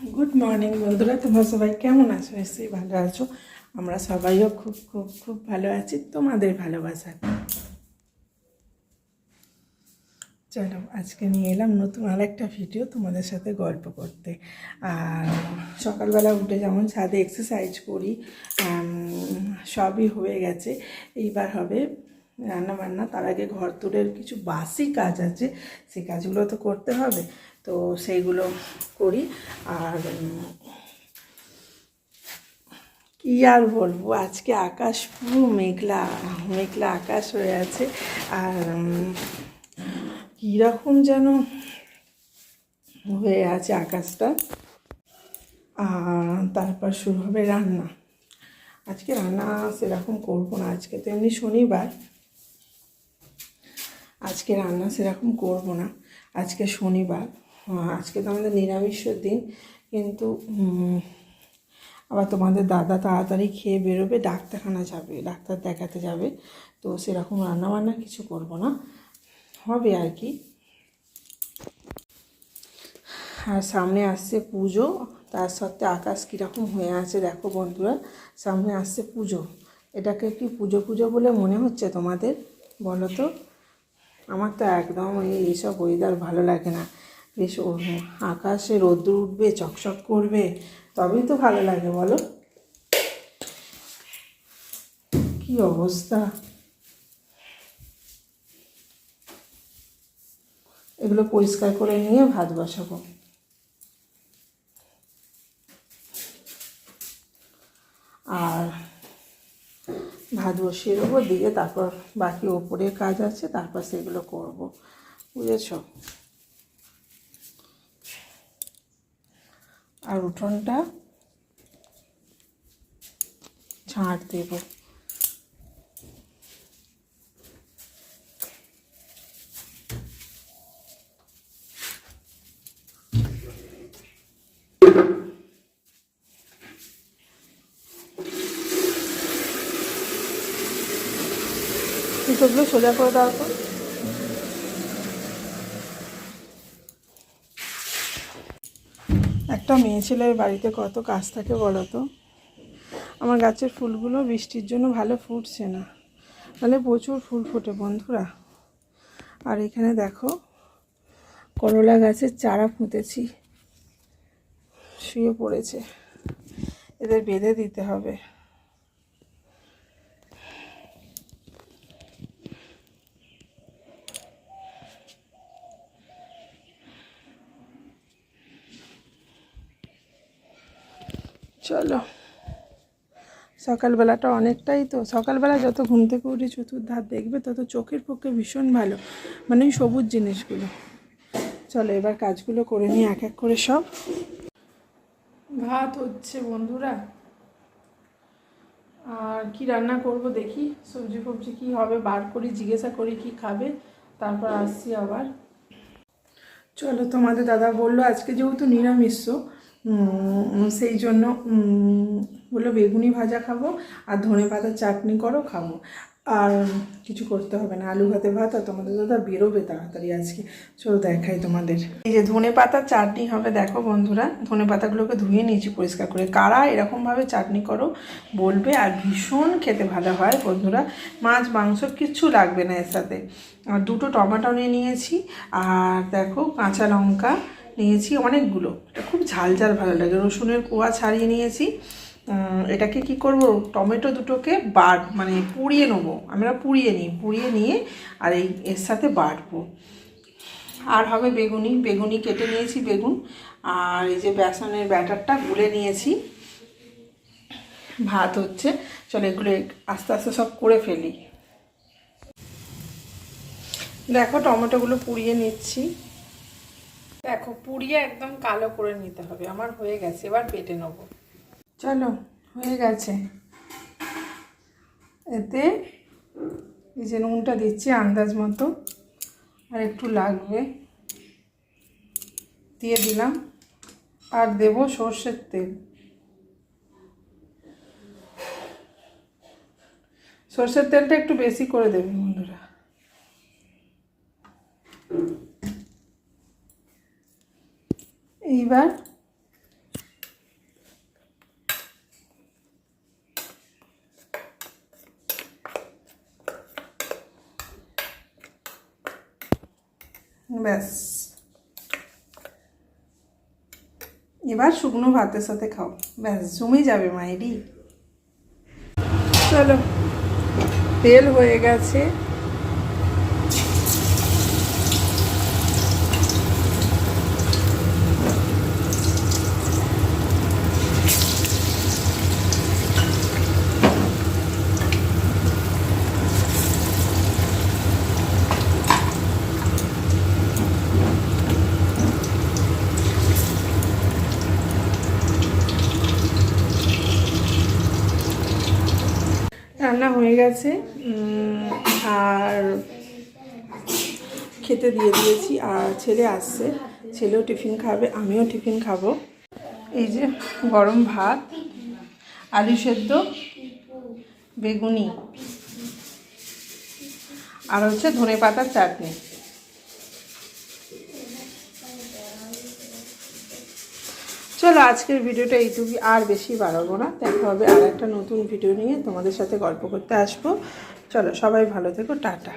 Good morning বন্ধুরা। তোমরা সবাই কেমন আছো? নিশ্চয়ই ভালো আছো। আমরা সবাইও খুব খুব খুব ভালো আছি। তোমাদের ভালোবাসা। চলো, আজকে নিয়ে এলাম নতুন আর একটা ভিডিও তোমাদের সাথে গল্প করতে। আর সকালবেলা উঠে যেমন ছাদে এক্সারসাইজ করি সবই হয়ে গেছে। এইবার হবে রান্না বান্না তার আগে ঘর তোরের কিছু বাসি কাজ আছে। সেই কাজগুলো তো করতে হবে। তো সেইগুলো করি। আর কি আর বলব? আজকে আকাশ পুরো মেঘলা মেঘলা আকাশ হয়ে আছে। আর কীরকম যেন হয়ে আছে আকাশটা। আর, তারপর শুরু হবে রান্না। আজকে রান্না সেরকম করব না। আজকে তো এমনি শনিবার। আজকে রান্না সেরকম করব না। আজকে শনিবার। আজকে তো আমাদের নিরামিষের দিন, কিন্তু আবার তোমাদের দাদা তাড়াতাড়ি খেয়ে বেরোবে, ডাক্তারখানা যাবে, ডাক্তার দেখাতে যাবে, তো সেরকম রান্নাবান্না কিছু করব না। হবে আর কি। আর সামনে আসছে পুজো, তার সাথে আকাশ কীরকম হয়ে আছে দেখো বন্ধুরা, সামনে আসছে পুজো। এটাকে কি পুজো পুজো বলে মনে হচ্ছে তোমাদের? বলো তো। আমার তো একদম এই এইসব ওয়েদার ভালো লাগে না। বেশ ও- আকাশে রোদ্দুর উঠবে, চকচক করবে, তবেই তো ভালো লাগে বলো। কি অবস্থা? এগুলো পরিষ্কার করে নিয়ে ভাত বসাবো। আর ভাত বসিয়ে দেবো, দিয়ে তারপর বাকি ওপরের কাজ আছে, তারপর সেগুলো করব। বুঝেছ? আর উঠোনটা ঝাঁট দেবো। জুতোগুলো সোজা করে দেওয়ার পর একটা মেয়ে ছেলের বাড়িতে কত কাজ থাকে বলো তো? আমার গাছের ফুলগুলো বৃষ্টির জন্য ভালো ফুটছে না। তাহলে প্রচুর ফুল ফোটে বন্ধুরা। আর এখানে দেখো, করলা গাছের চারা ফুঁতেছি শুয়ে পড়েছে। এদের বেঁধে দিতে হবে। চলো। সকালবেলাটা অনেকটাই তো, সকালবেলা যত ঘুম থেকে উঠে চতুর্ধার দেখবে, তত চোখের পক্ষে ভীষণ ভালো। মানে ওই সবুজ জিনিসগুলো। চলো, এবার কাজগুলো করে নিই, এক এক করে সব। ভাত হচ্ছে বন্ধুরা। আর কি রান্না করব দেখি, সবজি ফবজি কি হবে, বার করি, জিজ্ঞাসা করি কি খাবে, তারপর আসছি আবার। চলো, তোমাদের দাদা বলল, আজকে যেহেতু নিরামিষ সেই জন্য বলল বেগুনি ভাজা খাব আর ধনে পাতার চাটনি করো, খাব। আর কিছু করতে হবে না। আলু ভাতে ভাত আর তোমাদের দাদা বেরোবে তাড়াতাড়ি আজকে। চলো দেখাই তোমাদের। এই যে ধনে পাতার চাটনি হবে, দেখো বন্ধুরা, ধনে পাতাগুলোকে ধুয়ে নিয়েছি পরিষ্কার করে। কারা এরকমভাবে চাটনি করো বলবে, আর ভীষণ খেতে ভালো হয় বন্ধুরা। মাছ, মাংস কিচ্ছু লাগবে না এর সাথে। আর দুটো টমেটো নিয়ে নিয়েছি, আর দেখো কাঁচা লঙ্কা নিয়েছি অনেকগুলো। এটা খুব ঝাল ঝাল ভালো লাগে। রসুনের কোয়া ছাড়িয়ে নিয়েছি। এটাকে কি করব? টমেটো দুটোকে বাট মানে পুড়িয়ে নেব। আমরা পুড়িয়ে নিই, পুড়িয়ে নিয়ে আর এই এর সাথে বাটবো। আর হবে বেগুনি। বেগুনি কেটে নিয়েছি বেগুন। আর এই যে বেসনের ব্যাটারটা গুলে নিয়েছি। ভাত হচ্ছে। চলো এগুলো আস্তে আস্তে সব করে ফেলি। দেখো টমেটোগুলো পুড়িয়ে নিচ্ছি। দেখো, পুড়িয়ে একদম কালো করে নিতে হবে। আমার হয়ে গেছে, এবার পেটে নেব। চলো, হয়ে গেছে। এতে এই যে নুনটা দিচ্ছি, আন্দাজ মতো, আর একটু লাগবে। দিয়ে দিলাম। আর দেব সর্ষের তেল। সর্ষের তেলটা একটু বেশি করে দেবে বন্ধুরা এইবার ব্যাস। এবার শুকনো ভাতের সাথে খাও। ব্যাস জমে যাবে মায়েরই চলো তেল হয়ে গেছে। রান্না হয়ে গেছে আর খেতে দিয়ে দিয়েছি, আর ছেলে আসছে, ছেলেও টিফিন খাবে, আমিও টিফিন খাব। এই যে গরম ভাত, আলু সেদ্ধ, বেগুনি, আর হচ্ছে ধনে পাতার চাটনি। চলো আজকের ভিডিওটা এইটুকুই। আর বেশি বাড়াবো না। দেখা হবে আর একটা নতুন ভিডিও নিয়ে তোমাদের সাথে গল্প করতে আসব। চলো সবাই ভালো থেকো। টাটা।